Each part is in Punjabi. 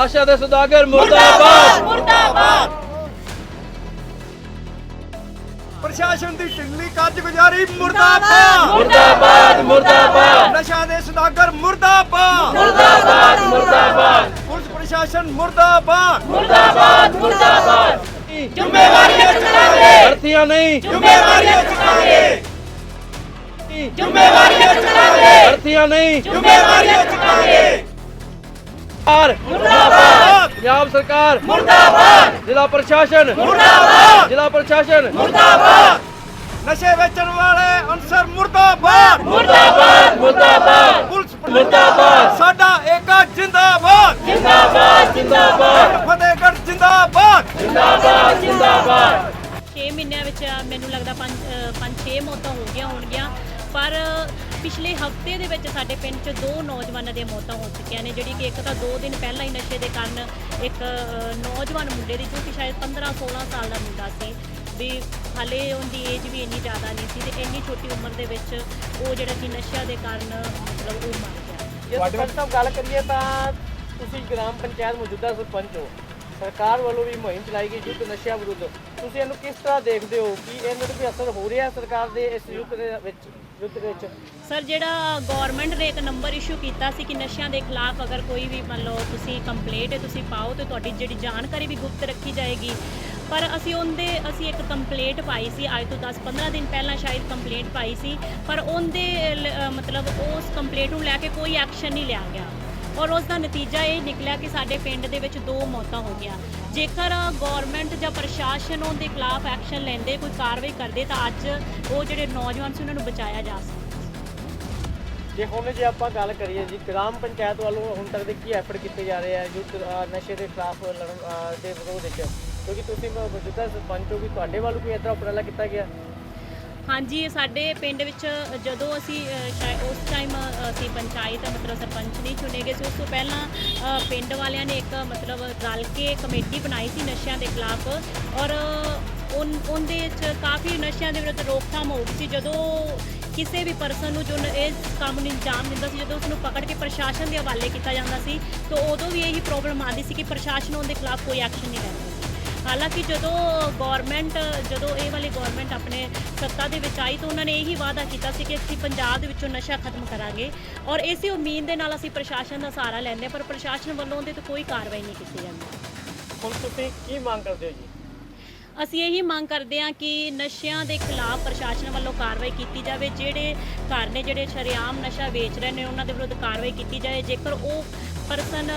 ਲਾਸ਼ਾਂ ਦੇ ਸੁਦਾਗਰ ਮੁਰਦਾਬਾਦ। ਮੁਰਦਾਬਾਦ। ਪ੍ਰਸ਼ਾਸਨ ਦੀ ਢਿੱਲੀ ਕਾਰਜਗੁਜ਼ਾਰੀ ਮੁਰਦਾਬਾਦ। ਮੁਰਦਾਬਾਦ। ਮੁਰਦਾਬਾਦ ਨਸ਼ਾ ਦੇ ਸੁਦਾਗਰ ਮੁਰਦਾਬਾਦ। ਮੁਰਦਾਬਾਦ ਮੁਰਦਾਬਾਦ। ਪੁਲਿਸ ਪ੍ਰਸ਼ਾਸਨ ਮੁਰਦਾਬਾਦ। ਮੁਰਦਾਬਾਦ ਮੁਰਦਾਬਾਦ। ਜ਼ਿੰਮੇਵਾਰੀਆਂ ਚੁਕਾਂਗੇ ਭਰਤੀਆਂ ਨਹੀਂ। ਜ਼ਿੰਮੇਵਾਰੀਆਂ ਚੁਕਾਂਗੇ ਜ਼ਿੰਮੇਵਾਰੀਆਂ ਚੁਕਾਂਗੇ ਭਰਤੀਆਂ ਨਹੀਂ। ਜ਼ਿੰਮੇਵਾਰੀਆਂ ਚੁਕਾਂਗੇ ਪੰਜਾਬ ਸਰਕਾਰ। ਮੁਰਦਾਬਾਦ। ਜ਼ਿਲ੍ਹਾ ਪ੍ਰਸ਼ਾਸਨ। ਮੁਰਦਾਬਾਦ। ਜ਼ਿਲ੍ਹਾ ਪ੍ਰਸ਼ਾਸਨ। ਮੁਰਦਾਬਾਦ। ਨਸ਼ੇ ਵੇਚਣ ਵਾਲੇ ਅਨਸਰ ਮੁਰਦਾਬਾਦ। ਮੁਰਦਾਬਾਦ। ਮੁਰਦਾਬਾਦ। ਪੁਲਿਸ ਮੁਰਦਾਬਾਦ। ਸਾਡਾ ਏਕਾ ਜਿੰਦਾਬਾਦ। ਜਿੰਦਾਬਾਦ। ਜਿੰਦਾਬਾਦ। ਫਤਿਹਗੜ੍ਹ ਜਿੰਦਾਬਾਦ। ਜਿੰਦਾਬਾਦ। ਜਿੰਦਾਬਾਦ। 6 ਮਹੀਨਿਆਂ ਵਿੱਚ ਮੈਨੂੰ ਲੱਗਦਾ 5 5-6 ਮੌਤਾਂ ਹੋ ਗਈਆਂ ਹੋਣਗੀਆਂ। ਪਰ ਪਿਛਲੇ ਹਫ਼ਤੇ ਦੇ ਵਿੱਚ ਸਾਡੇ ਪਿੰਡ 'ਚ ਦੋ ਨੌਜਵਾਨਾਂ ਦੀਆਂ ਮੌਤਾਂ ਹੋ ਚੁੱਕੀਆਂ ਨੇ ਜਿਹੜੀ ਕਿ ਇੱਕ ਤਾਂ 2 ਦਿਨ ਪਹਿਲਾਂ ਹੀ ਨਸ਼ੇ ਦੇ ਕਾਰਨ ਇੱਕ ਨੌਜਵਾਨ ਮੁੰਡੇ ਦੀ ਜੋ ਕਿ ਸ਼ਾਇਦ 15-16 ਸਾਲ ਦਾ ਮੁੰਡਾ ਸੀ ਵੀ ਹਾਲੇ ਉਹਦੀ ਏਜ ਵੀ ਇੰਨੀ ਜ਼ਿਆਦਾ ਨਹੀਂ ਸੀ ਤੇ ਇੰਨੀ ਛੋਟੀ ਉਮਰ ਦੇ ਵਿੱਚ ਉਹ ਜਿਹੜਾ ਕਿ ਨਸ਼ਿਆਂ ਦੇ ਕਾਰਨ ਮਤਲਬ ਉਹ ਮਰ ਗਿਆ। ਜੇ ਸਰਪੰਚ ਗੱਲ ਕਰੀਏ ਤਾਂ ਤੁਸੀਂ ਗ੍ਰਾਮ ਪੰਚਾਇਤ ਮੌਜੂਦਾ ਸਰਪੰਚ ਹੋ ਸਰਕਾਰ ਵੱਲੋਂ ਵੀ ਮੁਹਿੰਮ ਚਲਾਈ ਗਈ ਯੁੱਧ ਨਸ਼ਿਆਂ ਵਿਰੁੱਧ। ਤੁਸੀਂ ਇਹਨੂੰ ਕਿਸ ਤਰ੍ਹਾਂ ਦੇਖਦੇ ਹੋ ਕਿ ਇਹਨਾਂ ਕੋਈ ਅਸਰ ਹੋ ਰਿਹਾ ਸਰਕਾਰ ਦੇ ਇਸ ਯੁੱਧ ਦੇ ਵਿੱਚ? ਯੁੱਧ ਵਿੱਚ? ਸਰ ਜਿਹੜਾ ਗਵਰਨਮੈਂਟ ਨੇ ਇੱਕ ਨੰਬਰ ਇਸ਼ੂ ਕੀਤਾ ਸੀ ਕਿ ਨਸ਼ਿਆਂ ਦੇ ਖਿਲਾਫ ਅਗਰ ਕੋਈ ਵੀ ਮੰਨ ਲਓ ਤੁਸੀਂ ਕੰਪਲੇਂਟ ਤੁਸੀਂ ਪਾਓ ਤੇ ਤੁਹਾਡੀ ਜਿਹੜੀ ਜਾਣਕਾਰੀ ਵੀ ਗੁਪਤ ਰੱਖੀ ਜਾਏਗੀ। ਪਰ ਅਸੀਂ ਉਹਦੇ ਅਸੀਂ ਇੱਕ ਕੰਪਲੇਂਟ ਪਾਈ ਸੀ ਅੱਜ ਤੋਂ 10-15 ਦਿਨ ਪਹਿਲਾਂ ਸ਼ਾਇਦ ਕੰਪਲੇਂਟ ਪਾਈ ਸੀ ਪਰ ਉਹਦੇ ਲ- ਅ, ਮਤਲਬ ਉਸ ਕੰਪਲੇਂਟ ਨੂੰ ਲੈ ਕੇ ਕੋਈ ਐਕਸ਼ਨ ਨਹੀਂ ਲਿਆ ਗਿਆ। ਔਰ ਉਸ ਦਾ ਨਤੀਜਾ ਇਹ ਨਿਕਲਿਆ ਕਿ ਸਾਡੇ ਪਿੰਡ ਦੇ ਵਿੱਚ ਦੋ ਮੌਤਾਂ ਹੋ ਗਈਆਂ। ਜੇਕਰ ਗਵਰਨਮੈਂਟ ਜਾਂ ਪ੍ਰਸ਼ਾਸਨ ਉਹਦੇ ਖਿਲਾਫ ਐਕਸ਼ਨ ਲੈਂਦੇ, ਕੋਈ ਕਾਰਵਾਈ ਕਰਦੇ, ਤਾਂ ਅੱਜ ਉਹ ਜਿਹੜੇ ਨੌਜਵਾਨ ਸੀ ਉਹਨਾਂ ਨੂੰ ਬਚਾਇਆ ਜਾ ਸਕਦਾ। ਜੇ ਹੁਣ ਜੇ ਆਪਾਂ ਗੱਲ ਕਰੀਏ ਜੀ, ਗ੍ਰਾਮ ਪੰਚਾਇਤ ਵੱਲੋਂ ਹੁਣ ਤੱਕ ਦੇ ਕੀ ਐਫਰਟ ਕੀਤੇ ਜਾ ਰਹੇ ਆ ਯੁੱਧ ਨਸ਼ੇ ਦੇ ਖਿਲਾਫ ਲੜਨ ਦੇ ਵਿਰੋਧ ਵਿੱਚ? ਕਿਉਂਕਿ ਤੁਸੀਂ ਮੌਜੂਦਾ ਸਰਪੰਚ ਹੋ ਕਿ ਤੁਹਾਡੇ ਵੱਲੋਂ ਕੋਈ ਇਦਾਂ ਉਪਰਾਲਾ ਕੀਤਾ ਗਿਆ। ਹਾਂਜੀ ਸਾਡੇ ਪਿੰਡ ਵਿੱਚ ਜਦੋਂ ਅਸੀਂ ਸ਼ਾਇਦ ਉਸ ਟਾਈਮ ਅਸੀਂ ਪੰਚਾਇਤ, ਮਤਲਬ ਸਰਪੰਚ ਨਹੀਂ ਚੁਣੇ ਗਏ ਸੀ, ਉਸ ਤੋਂ ਪਹਿਲਾਂ ਪਿੰਡ ਵਾਲਿਆਂ ਨੇ ਇੱਕ, ਮਤਲਬ ਰਲ ਕੇ ਕਮੇਟੀ ਬਣਾਈ ਸੀ ਨਸ਼ਿਆਂ ਦੇ ਖਿਲਾਫ ਔਰ ਉਨ, ਉਹਦੇ 'ਚ ਕਾਫੀ ਨਸ਼ਿਆਂ ਦੇ ਵਿਰੁੱਧ ਰੋਕਥਾਮ ਹੋ ਗਈ ਸੀ। ਜਦੋਂ ਕਿਸੇ ਵੀ ਪਰਸਨ ਨੂੰ ਜੋ ਇਸ ਕੰਮ ਨੂੰ ਅੰਜਾਮ ਦਿੰਦਾ ਸੀ, ਜਦੋਂ ਉਸ ਨੂੰ ਪਕੜ ਕੇ ਪ੍ਰਸ਼ਾਸਨ ਦੇ ਹਵਾਲੇ ਕੀਤਾ ਜਾਂਦਾ ਸੀ, ਤਾਂ ਉਦੋਂ ਵੀ ਇਹੀ ਪ੍ਰੋਬਲਮ ਆਉਂਦੀ ਸੀ ਕਿ ਪ੍ਰਸ਼ਾਸਨ ਉਹਦੇ ਖਿਲਾਫ ਕੋਈ ਐਕਸ਼ਨ ਨਹੀਂ ਲੈਂਦਾ। ਹਾਲਾਂਕਿ ਜਦੋਂ ਗਵਰਨਮੈਂਟ ਜਦੋਂ ਇਹ ਵਾਲੀ ਗਵਰਨਮੈਂਟ ਆਪਣੇ ਸੱਤਾ ਦੇ ਵਿੱਚ ਆਈ ਤਾਂ ਉਹਨਾਂ ਨੇ ਇਹੀ ਵਾਅਦਾ ਕੀਤਾ ਸੀ ਕਿ ਅਸੀਂ ਪੰਜਾਬ ਦੇ ਵਿੱਚੋਂ ਨਸ਼ਾ ਖਤਮ ਕਰਾਂਗੇ ਔਰ ਇਸੇ ਉਮੀਦ ਦੇ ਨਾਲ ਅਸੀਂ ਪ੍ਰਸ਼ਾਸਨ ਦਾ ਸਹਾਰਾ ਲੈਂਦੇ ਹਾਂ ਪਰ ਪ੍ਰਸ਼ਾਸਨ ਵੱਲੋਂ ਉਹਦੇ ਤੇ ਕੋਈ ਕਾਰਵਾਈ ਨਹੀਂ ਕੀਤੀ ਜਾਂਦੀ। ਹੁਣ ਤੁਸੀਂ ਕੀ ਮੰਗ ਕਰਦੇ ਹੋ ਜੀ? ਅਸੀਂ ਇਹੀ ਮੰਗ ਕਰਦੇ ਹਾਂ ਕਿ ਨਸ਼ਿਆਂ ਦੇ ਖਿਲਾਫ ਪ੍ਰਸ਼ਾਸਨ ਵੱਲੋਂ ਕਾਰਵਾਈ ਕੀਤੀ ਜਾਵੇ। ਜਿਹੜੇ ਘਰ ਨੇ ਜਿਹੜੇ ਸ਼ਰੇਆਮ ਨਸ਼ਾ ਵੇਚ ਰਹੇ ਨੇ ਉਹਨਾਂ ਦੇ ਵਿਰੁੱਧ ਕਾਰਵਾਈ ਕੀਤੀ ਜਾਏ। ਜੇਕਰ ਉਹ ਪਰਸਨ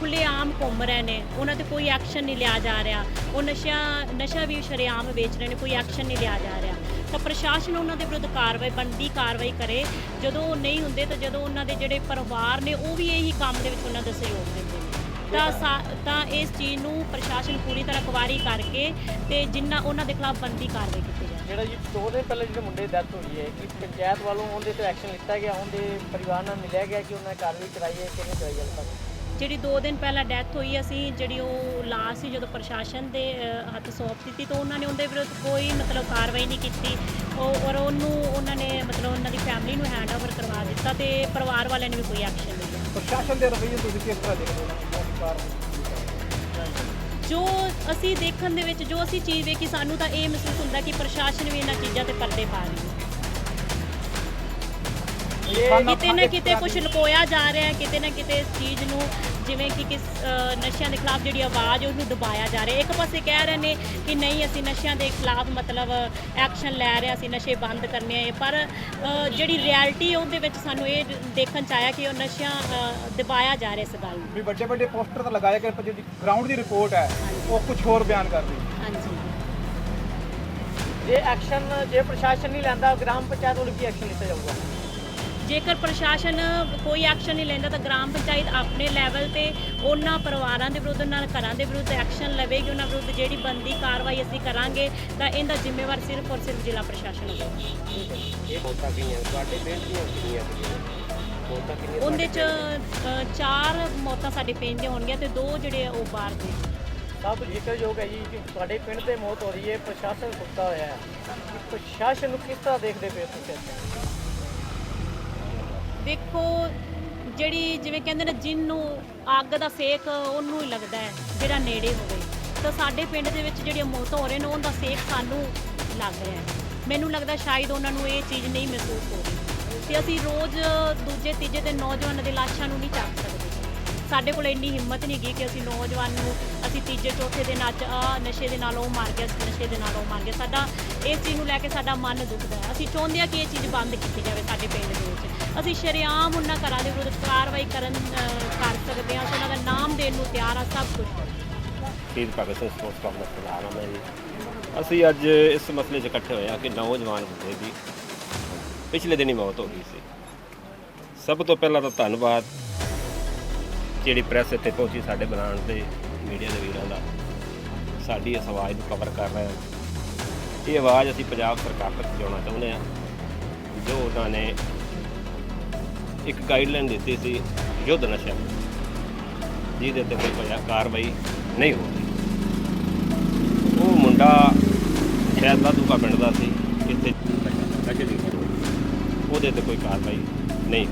ਖੁੱਲੇ ਆਮ ਘੁੰਮ ਰਹੇ ਨੇ। ਉਹਨਾਂ ਤੇ ਕੋਈ ਐਕਸ਼ਨ ਨਹੀਂ ਲਿਆ ਜਾ ਰਿਹਾ। ਉਹ ਨਸ਼ਾ ਨਸ਼ਾ ਵੀ ਸ਼ਰੇਆਮ ਵੇਚ ਰਹੇ ਨੇ, ਕੋਈ ਐਕਸ਼ਨ ਨਹੀਂ ਲਿਆ ਜਾ ਰਿਹਾ। ਤਾਂ ਪ੍ਰਸ਼ਾਸਨ ਉਹਨਾਂ ਦੇ ਵਿਰੁੱਧ ਕਾਰਵਾਈ, ਬਣਦੀ ਕਾਰਵਾਈ ਕਰੇ। ਜਦੋਂ ਉਹ ਨਹੀਂ ਹੁੰਦੇ ਤਾਂ ਜਦੋਂ ਉਹਨਾਂ ਦੇ ਜਿਹੜੇ ਪਰਿਵਾਰ ਨੇ, ਉਹ ਵੀ ਇਹੀ ਕੰਮ ਦੇ ਵਿੱਚ ਉਹਨਾਂ ਦਾ ਸਹਿਯੋਗ ਦਿੰਦੇ ਨੇ। ਤਾਂ ਸਾ- ਤਾਂ ਇਸ ਚੀਜ਼ ਨੂੰ ਪ੍ਰਸ਼ਾਸਨ ਪੂਰੀ ਤਰ੍ਹਾਂ ਕੁਵਾਰੀ ਕਰਕੇ ਤੇ ਜਿੰਨਾ ਉਹਨਾਂ ਦੇ ਖਿਲਾਫ ਬੰਦੀ ਕਾਰਵਾਈ ਕੀਤੀ ਜਿਹੜਾ ਜੀ ਦੋ ਦਿਨ ਪਹਿਲਾਂ ਜਿਹੜੇ ਮੁੰਡੇ ਦੀ ਡੈਥ ਹੋਈ ਹੈ ਕਿ ਪੰਚਾਇਤ ਵੱਲੋਂ ਉਹਦੇ ਤੇ ਐਕਸ਼ਨ ਲਿੱਤਾ ਗਿਆ ਉਹਦੇ ਪਰਿਵਾਰ ਨਾਲ ਮਿਲਿਆ ਗਿਆ ਕਿ ਉਹਨਾਂ ਕਾਰਵਾਈ ਕਰਾਈ ਹੈ ਕਿ ਨਹੀਂ ਕਰਾਈ ਹਾਲੇ ਤੱਕ ਜਿਹੜੀ 2 ਦਿਨ ਪਹਿਲਾਂ ਡੈਥ ਹੋਈ ਅਸੀਂ ਜਿਹੜੀ ਉਹ ਲਾਸ਼ ਸੀ ਜਦੋਂ ਪ੍ਰਸ਼ਾਸਨ ਦੇ ਹੱਥ ਸੌਂਪ ਦਿੱਤੀ ਤਾਂ ਉਹਨਾਂ ਨੇ ਉਹਦੇ ਵਿਰੁੱਧ ਕੋਈ ਮਤਲਬ ਕਾਰਵਾਈ ਨਹੀਂ ਕੀਤੀ। ਉਹ ਔਰ ਉਹਨੂੰ ਉਹਨਾਂ ਨੇ ਮਤਲਬ ਉਹਨਾਂ ਦੀ ਫੈਮਿਲੀ ਨੂੰ ਹੈਂਡਓਵਰ ਕਰਵਾ ਦਿੱਤਾ ਤੇ ਪਰਿਵਾਰ ਵਾਲਿਆਂ ਨੇ ਵੀ ਕੋਈ ਐਕਸ਼ਨ ਨਹੀਂ ਲਿਆ। ਪ੍ਰਸ਼ਾਸਨ ਦੇ ਰਵੱਈਏ ਤੁਸੀਂ ਕਿਸ ਤਰ੍ਹਾਂ ਦੇਖਦੇ ਹੋ? ਜੋ ਅਸੀਂ ਦੇਖਣ ਦੇ ਵਿੱਚ ਜੋ ਅਸੀਂ ਚੀਜ਼ ਵੇਖੀ ਸਾਨੂੰ ਤਾਂ ਇਹ ਮਹਿਸੂਸ ਹੁੰਦਾ ਕਿ ਪ੍ਰਸ਼ਾਸਨ ਵੀ ਇਹਨਾਂ ਚੀਜ਼ਾਂ ਤੇ ਪਰਦੇ ਪਾ ਰਹੀ ਹੈ। ਕਿਤੇ ਨਾ ਕਿਤੇ ਕੁਝ ਲੁਕੋਇਆ ਜਾ ਰਿਹਾ ਹੈ ਕਿਤੇ ਨਾ ਕਿਤੇ ਇਸ ਚੀਜ਼ ਨੂੰ ਜਿਵੇਂ ਕਿ ਕਿਸ ਨਸ਼ਿਆਂ ਦੇ ਖਿਲਾਫ ਜਿਹੜੀ ਆਵਾਜ਼ ਹੈ, ਉਹਨੂੰ ਦਬਾਇਆ ਜਾ ਰਿਹਾ। ਇੱਕ ਪਾਸੇ ਕਹਿ ਰਹੇ ਨੇ ਕਿ ਨਹੀਂ ਅਸੀਂ ਨਸ਼ਿਆਂ ਦੇ ਖਿਲਾਫ ਮਤਲਬ ਐਕਸ਼ਨ ਲੈ ਰਹੇ ਹਾਂ, ਅਸੀਂ ਨਸ਼ੇ ਬੰਦ ਕਰਨੇ ਆ ਪਰ ਜਿਹੜੀ ਰਿਐਲਿਟੀ ਹੈ ਉਹਦੇ ਵਿੱਚ ਸਾਨੂੰ ਇਹ ਦੇਖਣ ਚ ਆਇਆ ਕਿ ਉਹ ਨਸ਼ਿਆਂ ਦਬਾਇਆ ਜਾ ਰਿਹਾ ਇਸ ਗੱਲ ਨੂੰ। ਵੀ ਵੱਡੇ ਵੱਡੇ ਪੋਸਟਰ ਤਾਂ ਲਗਾਏ ਗਏ ਪਰ ਜਿਹੜੀ ਗਰਾਊਂਡ ਦੀ ਰਿਪੋਰਟ ਹੈ ਉਹ ਕੁਝ ਹੋਰ ਬਿਆਨ ਕਰ ਰਹੀ ਹੈ। ਹਾਂਜੀ। ਜੇ ਐਕਸ਼ਨ ਜੇ ਪ੍ਰਸ਼ਾਸਨ ਨਹੀਂ ਲੈਂਦਾ ਗ੍ਰਾਮ ਪੰਚਾਇਤ ਵੱਲੋਂ ਕੀ ਐਕਸ਼ਨ ਲਿੱਤਾ ਜਾਊਗਾ? ਜੇਕਰ ਪ੍ਰਸ਼ਾਸਨ ਕੋਈ ਐਕਸ਼ਨ ਨਹੀਂ ਲੈਂਦਾ ਤਾਂ ਗ੍ਰਾਮ ਪੰਚਾਇਤ ਆਪਣੇ ਲੈਵਲ ਤੇ ਉਹਨਾਂ ਪਰਿਵਾਰਾਂ ਦੇ ਵਿਰੁੱਧ ਉਹਨਾਂ ਘਰਾਂ ਦੇ ਵਿਰੁੱਧ ਐਕਸ਼ਨ ਲਵੇਗੀ ਉਹਨਾਂ ਵਿਰੁੱਧ ਜਿਹੜੀ ਬੰਦੀ ਕਾਰਵਾਈ ਅਸੀਂ ਕਰਾਂਗੇ ਤਾਂ ਇਹਦਾ ਜ਼ਿੰਮੇਵਾਰ ਸਿਰਫ ਔਰ ਸਿਰਫ ਜ਼ਿਲ੍ਹਾ ਪ੍ਰਸ਼ਾਸਨ ਹੋਵੇਗਾ। ਇਹ ਮੌਤਾਂ ਕਿੰਨੀਆਂ? ਤੁਹਾਡੇ ਪਿੰਡ ਦੀਆਂ ਕਿੰਨੀਆਂ ਕਿੰਨੀਆਂ ਉਹਦੇ ਚ ਚਾਰ ਮੌਤਾਂ ਸਾਡੇ ਪਿੰਡ ਦੇ ਹੋਣਗੀਆਂ ਤੇ ਦੋ ਜਿਹੜੇ ਉਹ ਬਾਹਰ ਦੇ। ਸਭ ਜ਼ਿਕਰਯੋਗ ਹੈ ਜੀ ਕਿ ਤੁਹਾਡੇ ਪਿੰਡ ਤੇ ਮੌਤ ਹੋ ਰਹੀ ਹੈ ਪ੍ਰਸ਼ਾਸਨ ਸੁੱਤਾ ਹੋਇਆ ਹੈ। ਕਿ ਪ੍ਰਸ਼ਾਸਨ ਨੂੰ ਕਿਸ ਤਰ੍ਹਾਂ ਦੇਖਦੇ ਪਏ ਹੋ ਤੁਸੀਂ ਦੇਖੋ ਜਿਹੜੀ ਜਿਵੇਂ ਕਹਿੰਦੇ ਨੇ ਜਿਹਨੂੰ ਅੱਗ ਦਾ ਸੇਕ, ਉਹਨੂੰ ਹੀ ਲੱਗਦਾ ਹੈ, ਜਿਹੜਾ ਨੇੜੇ ਹੋਵੇ। ਤਾਂ ਸਾਡੇ ਪਿੰਡ ਦੇ ਵਿੱਚ ਜਿਹੜੀਆਂ ਮੌਤ ਹੋ ਰਹੇ ਨੇ, ਉਹਦਾ ਸੇਕ ਸਾਨੂੰ ਲੱਗ ਰਿਹਾ ਹੈ। ਮੈਨੂੰ ਲੱਗਦਾ ਸ਼ਾਇਦ ਉਹਨਾਂ ਨੂੰ ਇਹ ਚੀਜ਼ ਨਹੀਂ ਮਹਿਸੂਸ ਹੋ ਰਹੀ। ਤੇ ਅਸੀਂ ਰੋਜ਼ ਦੂਜੇ, ਤੀਜੇ ਦਿਨ ਨੌਜਵਾਨਾਂ ਦੇ ਲਾਸ਼ਾਂ ਨੂੰ ਨਹੀਂ ਚੱਕ ਸਕਦੇ। ਸਾਡੇ ਕੋਲ ਇੰਨੀ ਹਿੰਮਤ ਨਹੀਂ ਗਈ ਕਿ ਅਸੀਂ ਨੌਜਵਾਨ ਨੂੰ, ਅਸੀਂ ਤੀਜੇ, ਚੌਥੇ ਦਿਨ ਅੱਜ ਆ ਨਸ਼ੇ ਦੇ ਨਾਲ ਉਹ ਮਾਰ ਗਿਆ ਸੀ ਨਸ਼ੇ ਦੇ ਨਾਲ ਉਹ ਮਾਰ ਗਿਆ। ਸਾਡਾ, ਇਸ ਚੀਜ਼ ਨੂੰ ਲੈ ਕੇ ਸਾਡਾ ਮਨ ਦੁਖਦਾ ਹੈ। ਅਸੀਂ ਚਾਹੁੰਦੇ ਹਾਂ ਕਿ ਇਹ ਚੀਜ਼ ਬੰਦ ਕੀਤੀ ਜਾਵੇ ਸਾਡੇ ਪਿੰਡ ਦੇ ਵਿੱਚ। ਅਸੀਂ ਸ਼ਰੇਆਮ ਉਹਨਾਂ ਘਰਾਂ ਦੇ ਵਿਰੁੱਧ ਕਾਰਵਾਈ ਕਰਨ ਕਰ ਸਕਦੇ ਹਾਂ ਉਹਨਾਂ ਦਾ ਨਾਮ ਦੇਣ ਨੂੰ ਤਿਆਰ ਆ ਸਭ ਕੁਝ ਸ਼ਹੀਦ ਭਗਤ ਸਿੰਘ ਸਪੋਰਟਸ ਕਲੱਬ ਦਾ ਪ੍ਰਧਾਨ ਹਾਂ ਮੈਂ ਜੀ? ਅਸੀਂ ਅੱਜ ਇਸ ਮਸਲੇ 'ਚ ਇਕੱਠੇ ਹੋਏ ਹਾਂ ਕਿ ਨੌਜਵਾਨ ਬੰਦੇ ਦੀ ਪਿਛਲੇ ਦਿਨੀ ਮੌਤ ਹੋ ਗਈ ਸੀ। ਸਭ ਤੋਂ ਪਹਿਲਾਂ ਤਾਂ ਧੰਨਵਾਦ ਜਿਹੜੀ ਪ੍ਰੈਸ ਇੱਥੇ ਪਹੁੰਚੀ ਸਾਡੇ ਬਣਾਉਣ ਤੇ ਮੀਡੀਆ ਦੇ ਵੀਰਾਂ ਦਾ। ਸਾਡੀ ਇਸ ਆਵਾਜ਼ ਨੂੰ ਕਵਰ ਕਰ ਰਹੇ ਹਨ ਇਹ ਆਵਾਜ਼ ਅਸੀਂ ਪੰਜਾਬ ਸਰਕਾਰ ਤੱਕ ਪਹੁੰਚਾਉਣਾ ਚਾਹੁੰਦੇ ਹਾਂ। ਜੋ ਉਹਨਾਂ ਨੇ ਇੱਕ ਗਾਈਡਲਾਈਨ ਦਿੱਤੀ ਸੀ ਯੁੱਧ ਨਸ਼ਾ। ਜਿਹਦੇ ਤੇ ਕੋਈ ਕੋਈ ਕਾਰਵਾਈ ਨਹੀਂ ਹੋ ਰਹੀ। ਉਹ ਮੁੰਡਾ ਸ਼ਾਇਦ ਲਾਧੂਕਾ ਪਿੰਡ ਦਾ ਸੀ, ਇੱਥੇ ਉਹਦੇ ਤੇ ਕੋਈ ਕਾਰਵਾਈ ਨਹੀਂ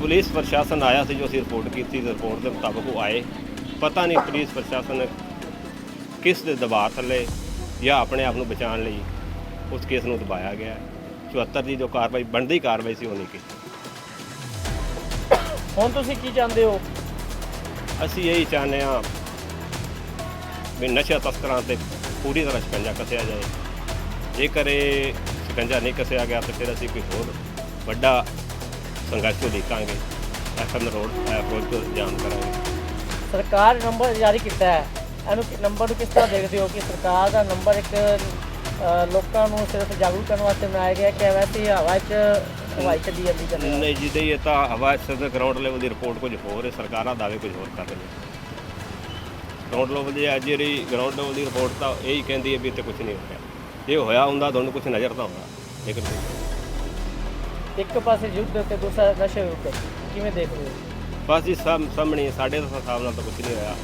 ਪੁਲਿਸ ਪ੍ਰਸ਼ਾਸਨ ਆਇਆ ਸੀ ਜੋ ਅਸੀਂ ਰਿਪੋਰਟ ਕੀਤੀ ਰਿਪੋਰਟ ਦੇ ਮੁਤਾਬਕ ਉਹ ਆਏ। ਪਤਾ ਨਹੀਂ ਪੁਲਿਸ ਪ੍ਰਸ਼ਾਸਨ ਕਿਸ ਦੇ ਦਬਾਅ ਥੱਲੇ ਜਾਂ ਆਪਣੇ ਆਪ ਨੂੰ ਬਚਾਉਣ ਲਈ ਉਸ ਕੇਸ ਨੂੰ ਦਬਾਇਆ ਗਿਆ। 74 ਦੀ ਜੋ ਕਾਰਵਾਈ ਬਣਦੀ ਕਾਰਵਾਈ ਸੀ, ਉਹ ਨਹੀਂ ਕੀਤੀ। ਹੁਣ ਤੁਸੀਂ ਕੀ ਚਾਹੁੰਦੇ ਹੋ? ਅਸੀਂ ਇਹੀ ਚਾਹੁੰਦੇ ਹਾਂ ਵੀ ਨਸ਼ਾ ਤਸਕਰਾਂ ਤੇ ਪੂਰੀ ਤਰ੍ਹਾਂ ਸ਼ਿਕੰਜਾ ਕੱਸਿਆ ਜਾਏ। ਜੇਕਰ ਇਹ ਸ਼ਿਕੰਜਾ ਨਹੀਂ ਕੱਸਿਆ ਗਿਆ ਤਾਂ ਫਿਰ ਅਸੀਂ ਕੋਈ ਹੋਰ ਵੱਡਾ ਸੰਘਰਸ਼ ਉਲੀਕਾਂਗੇ ਐਫਐਮ ਰੋਡ ਫਿਰੋਜ਼ਪੁਰ ਜਾਮ ਕਰਾਂਗੇ। ਸਰਕਾਰ ਨੰਬਰ ਜਾਰੀ ਕੀਤਾ ਹੈ। ਇਹਨੂੰ ਕਿ- ਨੰਬਰ ਨੂੰ ਕਿਸ ਤਰ੍ਹਾਂ ਦੇਖਦੇ ਹੋ ਕਿ ਸਰਕਾਰ ਦਾ ਨੰਬਰ ਇੱਕ ਅ, ਲੋਕਾਂ ਨੂੰ ਸਿਰਫ ਜਾਗਰੂਕ ਕਰਨ ਵਾਸਤੇ ਬਣਾਇਆ ਗਿਆ ਕਿ ਵੈਸੇ ਹੀ ਹਵਾ 'ਚ ਹਵਾਈ ਚੱਲੀ ਜਾਂਦੀ ਚੱਲੇ ਨਹੀਂ ਜੀ ਦੇ ਇਹ ਤਾਂ ਹਵਾ ਸਦਰ ਗਰਾਊਂਡ ਲੈਵਲ ਦੀ ਰਿਪੋਰਟ ਕੁਝ ਹੋਰ ਹੈ ਸਰਕਾਰਾਂ ਦਾਅਵੇ ਕੁਝ ਹੋਰ ਕਰ ਰਹੀਆਂ। ਗਰਾਊਂਡ ਲੈਵਲ ਦੀ ਅੱਜ ਜਿਹੜੀ ਗਰਾਊਂਡ ਲੈਵਲ ਦੀ ਰਿਪੋਰਟ ਤਾਂ ਇਹ ਹੀ ਕਹਿੰਦੀ ਹੈ ਵੀ ਇੱਥੇ ਕੁਝ ਨਹੀਂ ਹੋਇਆ। ਜੇ ਹੋਇਆ ਹੁੰਦਾ ਤੁਹਾਨੂੰ ਕੁਝ ਨਜ਼ਰ ਤਾਂ ਆਉਂਦਾ। ਲੇਕਿਨ। ਇੱਕ ਪਾਸੇ ਯੁੱਧ ਤੇ ਦੂਸਰਾ ਨਸ਼ੇ ਵਿਰੁੱਧ ਕਿਵੇਂ ਦੇਖਦੇ ਹੋ? ਬਸ ਜੀ ਸਾਹਮ- ਸਾਹਮਣੇ ਸਾਡੇ ਤਾਂ ਹਿਸਾਬ ਨਾਲ ਤਾਂ ਕੁਝ ਨਹੀਂ ਹੋਇਆ।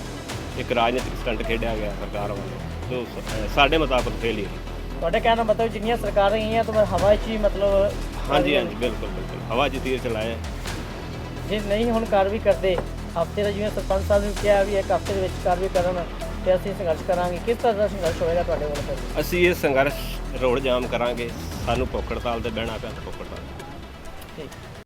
ਇੱਕ ਰਾਜਨੀਤਿਕ ਸਟੰਟ ਖੇਡਿਆ ਗਿਆ ਸਰਕਾਰ ਵੱਲੋਂ। ਜੋ ਸ- ਸਾਡੇ ਮੁਤਾਬਕ ਫੇਲ ਹੀ। ਤੁਹਾਡੇ ਕਹਿਣ ਦਾ ਮਤਲਬ ਜਿੰਨੀਆਂ ਸਰਕਾਰਾਂ ਗਈਆਂ ਤਾਂ ਹਵਾ 'ਚ ਹੀ ਮਤਲਬ ਹਾਂਜੀ ਹਾਂਜੀ ਬਿਲਕੁਲ ਬਿਲਕੁਲ। ਹਵਾ 'ਚ ਤੀਰ ਚਲਾਏ ਜੇ ਨਹੀਂ ਹੁਣ ਕਾਰਵਾਈ ਕਰਦੇ ਹਫ਼ਤੇ ਦਾ ਜਿਵੇਂ ਸਰਪੰਚ ਸਾਹਿਬ ਨੇ ਕਿਹਾ ਵੀ ਇੱਕ ਹਫ਼ਤੇ ਦੇ ਵਿੱਚ ਕਾਰਵਾਈ ਕਰਨ ਤੇ ਅਸੀਂ ਸੰਘਰਸ਼ ਕਰਾਂਗੇ। ਕਿਸ ਤਰ੍ਹਾਂ ਦਾ ਸੰਘਰਸ਼ ਹੋਏਗਾ ਤੁਹਾਡੇ ਵੱਲੋਂ ਫਿਰ? ਅਸੀਂ ਇਹ ਸੰਘਰਸ਼ ਰੋਡ ਜਾਮ ਕਰਾਂਗੇ। ਸਾਨੂੰ ਭੁੱਖ ਹੜਤਾਲ ਤੇ ਬਹਿਣਾ ਪਿਆ ਭੁੱਖ ਹੜਤਾਲ। ਠੀਕ।